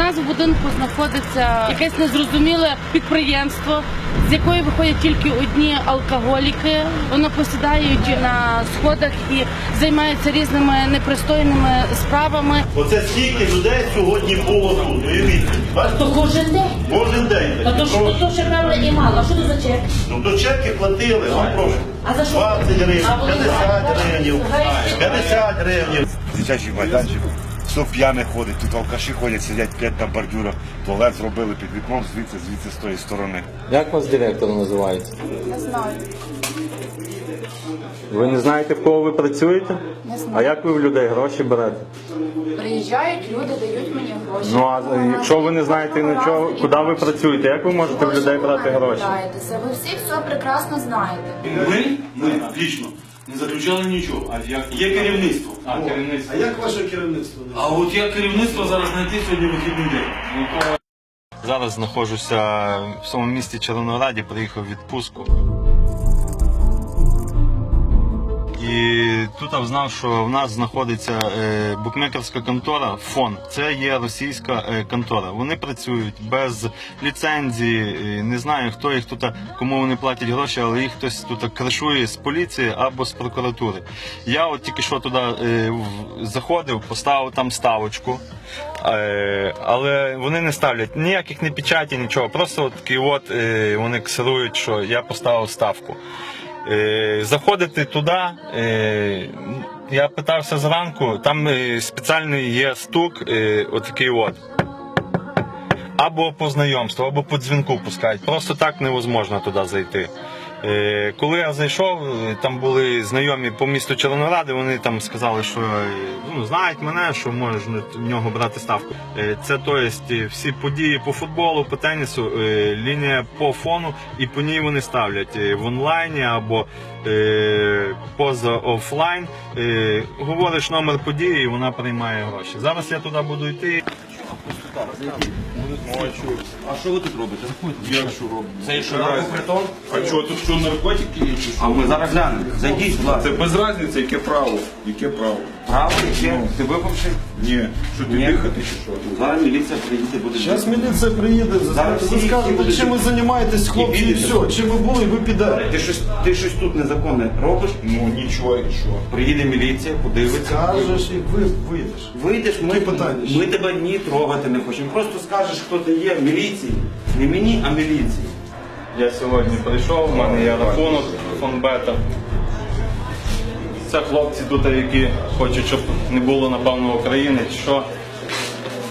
нас в будинку знаходиться якесь незрозуміле підприємство, з якої виходять тільки одні алкоголіки. Вони посідають на сходах і займаються різними непристойними справами. Оце скільки людей сьогодні було тут. Уявіть, бачите, То кожен день. кожен день. Та то, що, то ще правда і мало. А що це за чек? Ну то чеки платили, вам прошу. А за що? 20 гривень, А вони 50 гривень, 50 гривень. Дитячий майданчик. Все п'яне ходить, тут алкаші ходять, сидять п'ять на бордюрах, туалет зробили під вікном, звідси, звідси з тої сторони. Як вас директор називається? Не знаю. Ви не знаєте, в кого ви працюєте? Не знаю. А як ви в людей гроші берете? Приїжджають люди, дають мені гроші. Ну а якщо ви не знаєте нічого, куди ви працюєте, як ви можете в людей брати гроші? Питаєтеся. Ви всі все прекрасно знаєте. Ми, ми лічно не заключали нічого. А як є керівництво? А керівництво. А як ваше керівництво? А от як керівництво зараз знайти сьогодні вихідний день? Ну, Зараз знаходжуся в самому місті Червонограді, приїхав в відпустку. І тут я знав, що в нас знаходиться е, букмекерська контора ФОН. Це є російська е, контора. Вони працюють без ліцензії. Не знаю, хто їх тут, кому вони платять гроші, але їх хтось тут кришує з поліції або з прокуратури. Я от тільки що туди е, заходив, поставив там ставочку. Але вони не ставлять ніяких не печаті, нічого. Просто от от вони ксирують, що я поставив ставку. Е, заходити туди, е, я питався зранку, там е, спеціальний є стук, отакий от. Або по знайомству, або по дзвінку пускають. Просто так невозможно туди зайти. Е, коли я зайшов, там були знайомі по місту Червоноради, вони там сказали, що е, ну, знають мене, що можна в нього брати ставку. Е, це то есть, е, всі події по футболу, по тенісу, лінія по фону, і по ній вони ставлять в онлайні або поза офлайн. Говориш номер події, і вона приймає гроші. Зараз я туди буду йти. А що ви тут робите? Я Як що роблю? Це що наркопритон? А що, тут що наркотики є чи що? А ми зараз глянемо. Зайдіть, будь ласка. Це без різниці, яке право. Яке право? Право, яке? Ти випивши? Ні. Що ти Ні. дихати чи що? Зараз міліція приїде, буде. Зараз міліція приїде, Зараз всі ви скажете, чим ви займаєтесь, хлопці, і підете. все. Чим ви були, ви підете. Ти щось, ти щось тут незаконне робиш? Ну нічого, і що? Приїде міліція, подивиться. Скажеш і ви вийдеш. Вийдеш, ми, Які питання ще? ми тебе ні трогати не хочемо. Просто скажеш, хто ти є в міліції. Не мені, а міліції. Я сьогодні прийшов, в мене є рахунок фонбета. Це хлопці тут, які хочуть, щоб не було напевно України, чи що.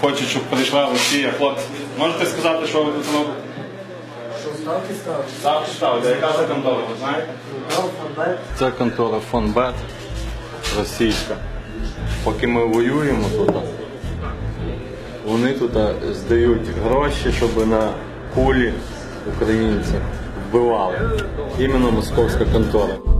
Хочуть, щоб прийшла Росія. Хлопці, можете сказати, що ви тут робите? Що ставки ставити? Ставки ставити. Яка це контора, ви знаєте? Це контора фонбет російська. Поки ми воюємо тут, вони тут здають гроші, щоб на кулі українці вбивали. Іменно московська контора.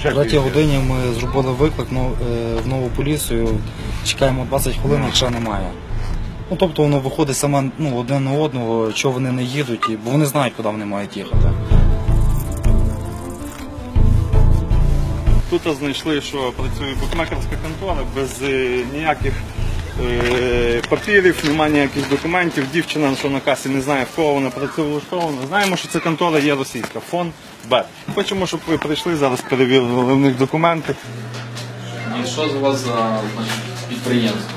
Ще третій годині ми зробили виклик ну, е, в нову поліцію. Чекаємо 20 хвилин, якщо немає. Ну тобто воно виходить саме ну, один на одного, чого вони не їдуть, бо вони знають, куди вони мають їхати. Тут знайшли, що працює букмекерська контора без е, ніяких папірів, немає ніяких документів. Дівчина, що на касі не знає, в кого вона працює влаштована. Знаємо, що ця контора є російська, фон Б. Хочемо, щоб ви прийшли зараз, перевірили в них документи. І що з вас за підприємство?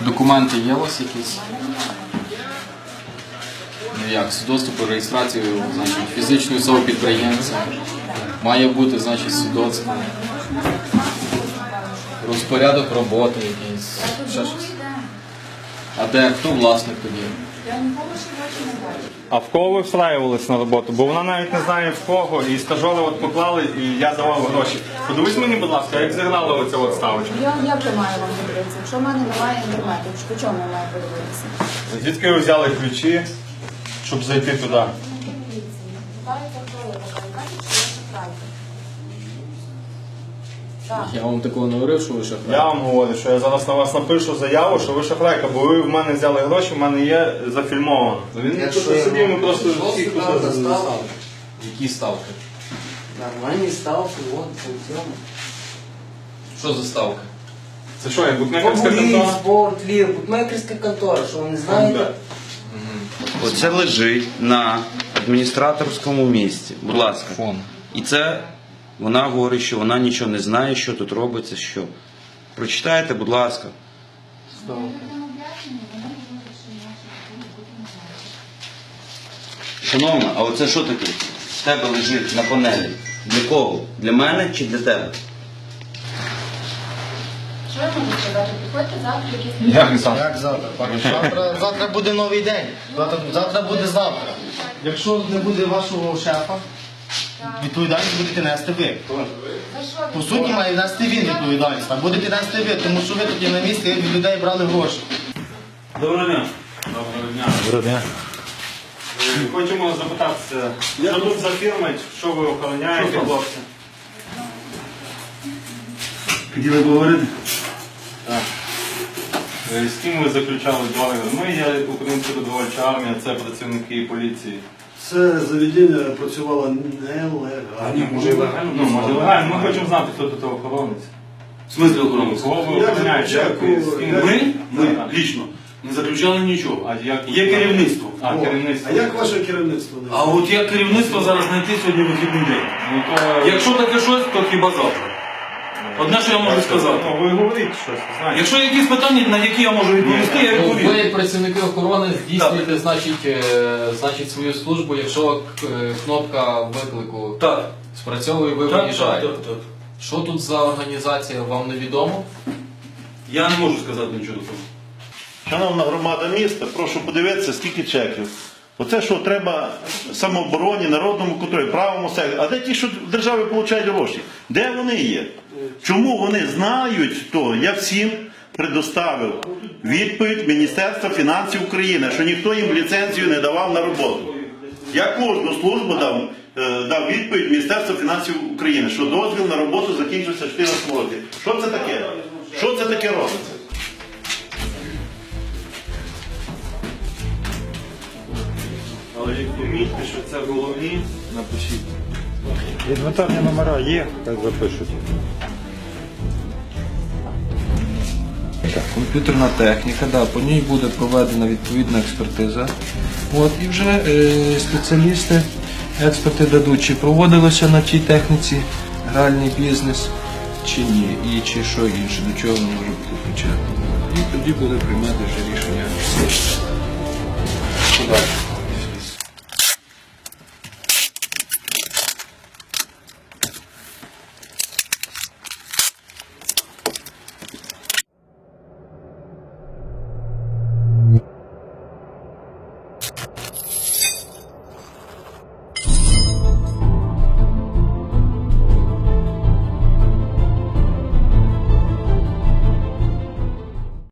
Документи є у вас якісь? Ну як, свідоцтво про реєстрацію значить, фізичної особи підприємця. Має бути значить, свідоцтво. Розпорядок роботи якийсь. Ще щось. А де хто власник тоді? Я ніколи ще бачу не бачу. А в кого ви встраювались на роботу? Бо вона навіть не знає в кого, і стажори от поклали, і я давав гроші. Подивись мені, будь ласка, як зіграли оця от ставочка. Я я маю вам подивитися? Якщо в мене немає інтернету, по чому я маю подивитися? Звідки ви взяли ключі, щоб зайти туди? Хто я я. Я вам такого не говорив, що ви шахрай. Я вам говорю, що я зараз на вас напишу заяву, що ви шахрайка, бо ви в мене взяли гроші, в мене є зафільмовано. Він тут сидів, ми просто всіх тут Які ставки? Нормальні ставки, от по цьому. Що за ставки? Це що, як букмекерська контора? спорт, лір, букмекерська контора, що ви не знаєте? Оце лежить на адміністраторському місці. Будь ласка. Фон. І це вона говорить, що вона нічого не знає, що тут робиться, що. Прочитайте, будь ласка. Шановна, а оце що таке? В тебе лежить на панелі. Для кого? Для мене чи для тебе? Що я можу сказати? Приходьте завтра, якісь Як завтра? Як завтра? Завтра, завтра буде новий день. Завтра, завтра буде завтра. Якщо не буде вашого шефа, відповідальність будете нести ви. По суті, має нести він відповідальність, а будете нести ви, тому що ви є на місці від людей брали гроші. Доброго дня. Доброго дня. Е, Хочемо запитатися, що тут за фірма, що ви охороняєте, хлопці? Хотіли поговорити? Е, З ким ви заключали договір? Ми є Українська добровольча армія, це працівники поліції. Це заведення працювало нелегально. може легально? Ну, може легально, ми хочемо знати, хто тут охоронець. В смислі охоронець? Кого ви Як охороняєте? як Як ви? З ким? Ми? Ми, лічно, не заключали нічого. А як Є керівництво. А, О, керівництво. А як ваше керівництво? А от як керівництво зараз знайти сьогодні вихідний день? Ну, то... Якщо таке щось, то хіба завтра. Одне, що я можу сказати. Ну, ви говорите щось, знаєте. Якщо якісь питання, на які я можу відповісти, я Ну, відповім. ви, працівники охорони, здійснюєте значить, е, значить, свою службу, якщо е, кнопка виклику Так. спрацьовує, ви Так, так, виїжджаєте. так, так. Що тут за організація, вам невідомо? Я не можу сказати нічого такого. Шановна громада міста, прошу подивитися, скільки чеків. Оце що треба самообороні, народному контролю, правому сектору. А де ті, що в державі отримують гроші? Де вони є? Чому вони знають то? Я всім предоставив відповідь Міністерства фінансів України, що ніхто їм ліцензію не давав на роботу. Я кожну службу дав, е, дав відповідь Міністерства фінансів України, що дозвіл на роботу закінчився в 14 році. Що це таке? Що це таке робиться? Але як помітьте, що це головні, напишіть. Інвентарні номера є, так запишуть. Комп'ютерна техніка, да, по ній буде проведена відповідна експертиза. От, і вже е, спеціалісти, експерти дадуть, чи проводилося на тій техніці гральний бізнес, чи ні, і чи що інше, до чого воно може бути причетно. І тоді буде приймати вже рішення. Подальше.